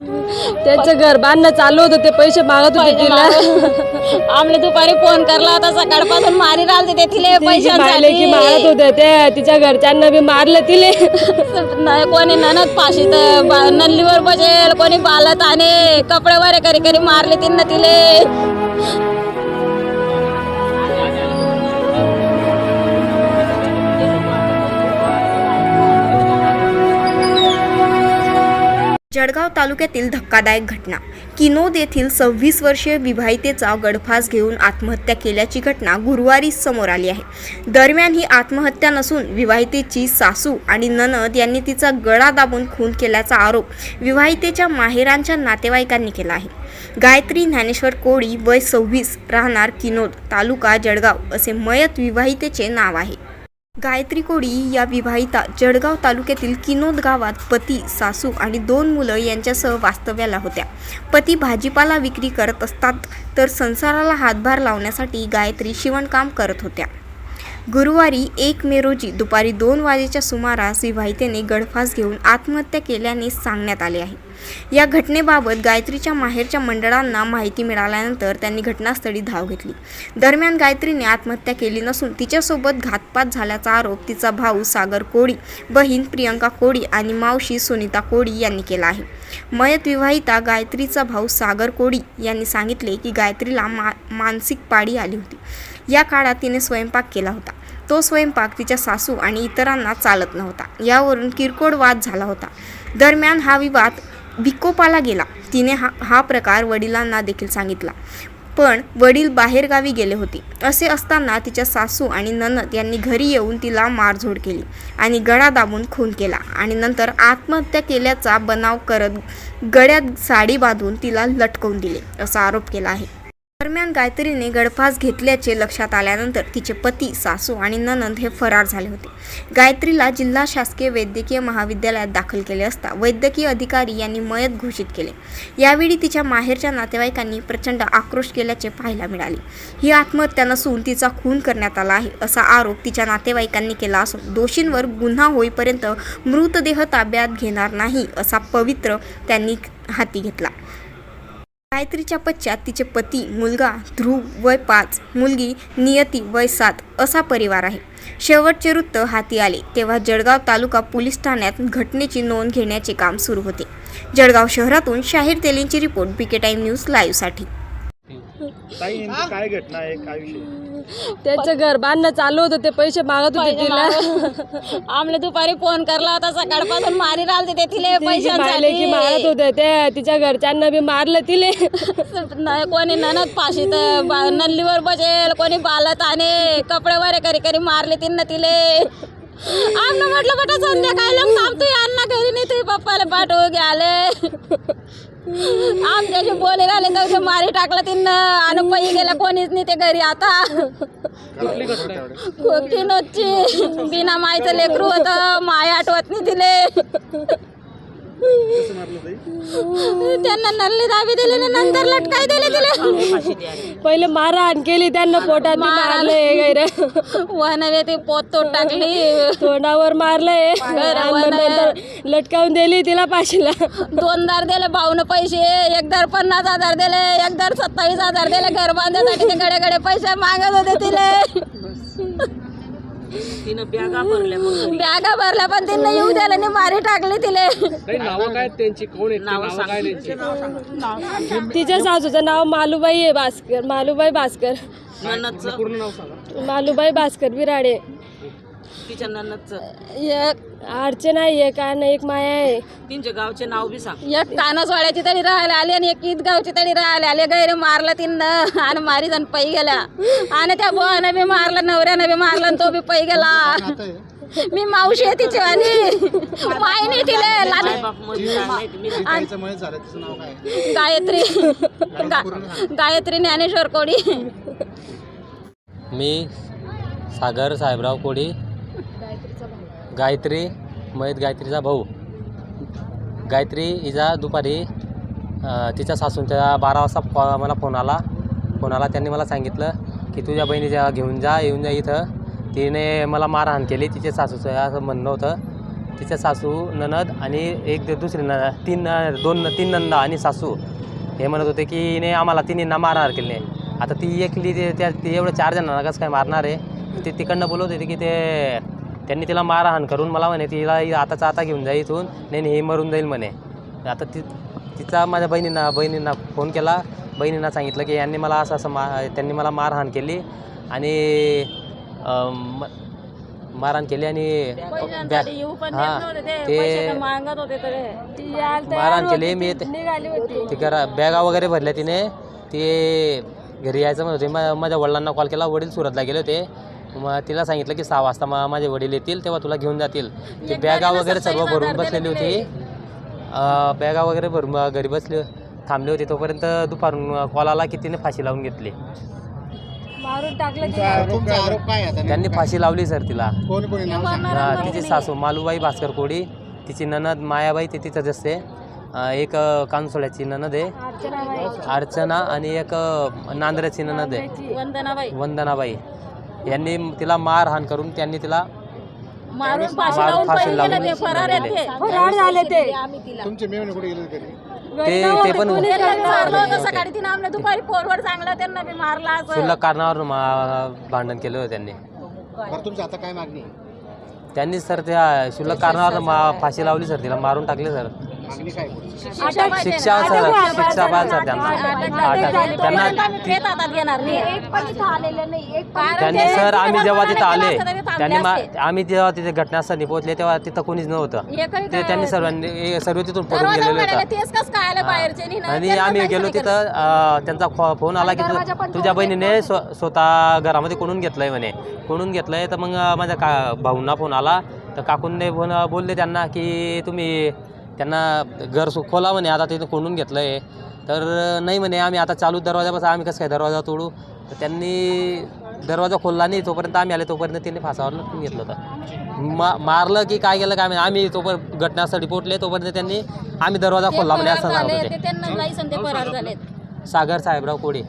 त्यांचं घर बांधणं चालू होतं ते पैसे मागत होते तिला आमले दुपारी फोन करला होता सकाळपासून मारी राहते ते तिले तिची मारले की मारत होते ते तिच्या घरच्यांना बी मारलं तिले. कोणी ननद पाशी तर नल्लीवर बजेल कोणी बालत आणि कपडे वरे करी करी मारले तिनं तिले. जळगाव तालुक्यातील धक्कादायक घटना. किनोद येथील सव्वीस वर्षीय विवाहितेचा गडफास घेऊन आत्महत्या केल्याची घटना गुरुवारी समोर आली आहे. दरम्यान ही आत्महत्या नसून विवाहितेची सासू आणि ननद यांनी तिचा गळा दाबून खून केल्याचा आरोप विवाहितेच्या माहेरांच्या नातेवाईकांनी केला आहे. गायत्री ज्ञानेश्वर कोळी वय सव्वीस राहणार किनोद तालुका जळगाव असे मयत विवाहितेचे नाव आहे. गायत्री कोडी या विवाहिता जळगाव तालुक्यातील किनोद गावात पती सासू आणि दोन मुलं यांच्यासह वास्तव्याला होत्या. पती भाजीपाला विक्री करत असतात तर संसाराला हातभार लावण्यासाठी गायत्री शिवणकाम करत होत्या. गुरुवारी एक मे रोजी दुपारी दोन वाजेच्या सुमारास विवाहितेने गळफास घेऊन आत्महत्या केल्याने सांगण्यात आले आहे. या घटनेबाबत गायत्रीच्या माहेरच्या मंडळांना माहिती मिळाल्यानंतर त्यांनी घटनास्थळी धाव घेतली. दरम्यान गायत्रीने आत्महत्या केली नसून तिच्यासोबत घातपात झाल्याचा आरोप तिचा भाऊ सागर कोळी बहीण प्रियंका कोळी आणि मावशी सुनीता कोळी यांनी केला आहे. मयत विवाहिता गायत्रीचा भाऊ सागर कोळी यांनी सांगितले की गायत्रीला मा मानसिक पाळी आली होती. या काळात तिने स्वयंपाक केला होता. तो स्वयंपाक तिच्या सासू आणि इतरांना चालत नव्हता. यावरून किरकोळ वाद झाला होता. दरम्यान हा विवाद विकोपाला गेला. तिने हा हा प्रकार वडिलांना देखील सांगितला. पण वडील बाहेरगावी गेले होते. असे असताना तिच्या सासू आणि ननद यांनी घरी येऊन तिला मारझोड केली आणि गळा दाबून खून केला आणि नंतर आत्महत्या केल्याचा बनाव करत गळ्यात साडी बांधून तिला लटकवून दिले असा आरोप केला आहे. दरम्यान गायत्रीने गळफास घेतल्याचे लक्षात आल्यानंतर तिचे पती सासू आणि ननंद हे फरार झाले होते. गायत्रीला जिल्हा शासकीय वैद्यकीय महाविद्यालयात दाखल केले असता वैद्यकीय अधिकारी यांनी मयत घोषित केले. यावेळी तिच्या माहेरच्या नातेवाईकांनी प्रचंड आक्रोश केल्याचे पाहायला मिळाले. ही आत्महत्या नसून तिचा खून करण्यात आला आहे असा आरोप तिच्या नातेवाईकांनी केला असून दोषींवर गुन्हा होईपर्यंत मृतदेह ताब्यात घेणार नाही असा पवित्र त्यांनी हाती घेतला. गायत्रीच्या पश्चात तिचे पती मुलगा ध्रुव वय पाच मुलगी नियती वय सात असा परिवार आहे. शेवटचे वृत्त हाती आले तेव्हा जळगाव तालुका पोलीस ठाण्यात घटनेची नोंद घेण्याचे काम सुरू होते. जळगाव शहरातून शाहीर तेलींची रिपोर्ट बीके टाईम न्यूज लाईव्हसाठी ताई नेमकी काय घटना आहे? काय विषय? त्यांचं घर बांधणं चालू होतं ते पैसे मागत होते तिला. आमले दुपारी फोन करला होता सकाळपासून मारी राहते ते तिले तिची मारले की मारत होते ते तिच्या घरच्यांना बी मारलं तिले. कोणी ननद पाशी तर बा- नल्लीवर बजेल कोणी बालत आणि कपडे वरे करी करी मारले तिनं तिले. आमनं म्हटलं बेटा संध्याकाळी लोक थांबतोय अण्णा घरी नाही तुझ्या पप्पाला पाठवू घ्याले आमच्याशी बोले राहिले तर मारी टाकलं तिनं. आणि पै गेला कोणीच नाही ते घरी आता. खोकी नोची. बिना मायचं लेकरू होतं माय आठवत नाही तिले. कसं मारलं ताई? त्यांना नल्ली दाबी दिली आणि नंतर लटकाई दिली तिले. पहिले मारहाण केली त्यांना पोटात मारलंय गैर. वनवे ती पोत तोड टाकली. तोंडावर मारलंय. आणि नंतर लटकावून दिली तिला पाशीला दोनदार दिले भाऊन पैसे एकदार पन्नास हजार दिले एकदार सत्तावीस हजार दिले घर बांधण्यासाठी ते गडे गडे पैसे मागत होते तिले. बॅगा भरल्या पण तिने येऊ द्यायला नाही मारी टाकली तिले. नावं काय त्यांची? कोण आहेत नावं काय त्यांची? तिच्या सासूचं नाव मालूबाई आहे भास्कर. मालूबाई भास्कर. पूर्ण नाव सांगा. मालूबाई भास्कर बिराडे एक अर्चना आहे एक आणि एक माया आहे. एक कानसवाड्याची तरी राहायला आली आणि एक ईदगावची तरी राहायला आली. गैर मारलं तिनं आणि मारी जण पै गेल्या. आणि त्या बुवानं बी मारलं नवऱ्यानं बी मारलं आणि तो बी पै गेला. मी मावशी आहे तिची आणि तिले तिचं नाव काय गायत्री. गा- गायत्री ज्ञानेश्वर कोडी मी सागर साहेबराव कोडी गायत्री मयत गायत्रीचा भाऊ. गायत्री हिजा दुपारी तिच्या सासूंच्या बारा वाजता फो मला फोन आला. फोन आला त्यांनी मला सांगितलं की तुझ्या बहिणीच्या घेऊन जा येऊन जा इथं. तिने मला मारहाण केली तिच्या सासूचं असं म्हणणं होतं. तिच्या सासू ननद आणि एक दुसरी न तीन दोन तीन नंदा आणि सासू. हे म्हणत होते की हिने आम्हाला तिन्हींना मारणार केले नाही आता ती एकली ते त्या ती एवढं चार जणांना कसं काय मारणार आहे? ते तिकडनं बोलवत होते की ते त्यांनी तिला मारहाण करून मला म्हणे तिला आताचा आता घेऊन जा इथून नाही नाही, हे मरून जाईल म्हणे. आता ती तिचा माझ्या बहिणींना बहिणींना फोन केला. बहिणींना सांगितलं की यांनी मला असं असं मा त्यांनी मला मारहाण केली आणि मारहाण केली आणि हा, ते. मारहाण केली मी ती घरा बॅगा वगैरे भरल्या तिने. ते घरी यायचं म्हणत होते. माझ्या वडिलांना कॉल केला. वडील सुरतला गेले होते. मग तिला सांगितलं की सहा वाजता मा माझे वडील येतील तेव्हा तुला घेऊन जातील. ती बॅगा वगैरे सर्व भरून बसलेली होती. अं, बॅगा वगैरे भरून घरी बसले थांबले होते तोपर्यंत दुपारून कॉल आला की तिने फाशी लावून घेतली. मारून टाकलं की तुमचा आरोप काय आहे आता त्यांनी फाशी लावली सर तिला. कोणी कोणी नाव तिची सासू मालूबाई भास्कर कोडी तिची ननद मायाबाई ते तिथंच असते. एक अं, कानसोळ्याची ननद आहे. अर्चना आणि एक नांदऱ्याची ननद आहे. वंदनाबाई. वंदनाबाई. यांनी तिला मारहाण करून त्यांनी तिला मारून फाशी लावून फाशी पळून लावून गेले ते फरार आहेत ते. फरार झाले ते. तुमचे मेवणे कुठे गेले घरी ते ते पण त्यांना मारलं होतं सकाळी तिने आमल्या दुपारी फोनवर सांगलं त्यांना बी मारला असं. क्षुल्लक कारणावर मा- भांडण केलं होतं त्यांनी. बरं तुमची आता काय मागणी? आहे? त्यांनी सर त्या क्षुल्लक कारणावर मा फाशी लावली सर. तिला मारून टाकले सर? शिक्षा पाहिजे शिक्षा ना. सर. त्यांना. त्यांना सर आम्ही जेव्हा तिथं आले त्यांनी. आम्ही जेव्हा तिथे घटनास्थळी पोहोचले तेव्हा तिथं कोणीच नव्हतं ते त्यांनी सर्वांनी हे सर्व तिथून पडून गेलेले होतं तेच कसं काय आलं बाहेरचे नाही ना. आणि आम्ही गेलो तिथं त्यांचा फोन आला की तु- तुझ्या बहिणीने स्व स्वतः घरामध्ये कोणून घेतलंय म्हणे कोणून घेतलंय तर मग माझ्या का भाऊंना फोन आला तर काकूंने फोन बोलले त्यांना की तुम्ही त्यांना घर सु- खोला म्हणे आता तिथं घेतलं आहे तर नाही म्हणे आम्ही आता चालू दरवाजापासून आम्ही कसं काय दरवाजा तोडू? तर त्यांनी दरवाजा खोलला नाही तोपर्यंत आम्ही आले तोपर्यंत त्यांनी फासावर घेतलं होतं. मा मारलं की काय केलं काय आम्ही तोपर्यंत घटनास्थळी पोहोचले तोपर्यंत त्यांनी आम्ही दरवाजा खोलला म्हणजे असं सांगत होते सागर साहेबराव कोडे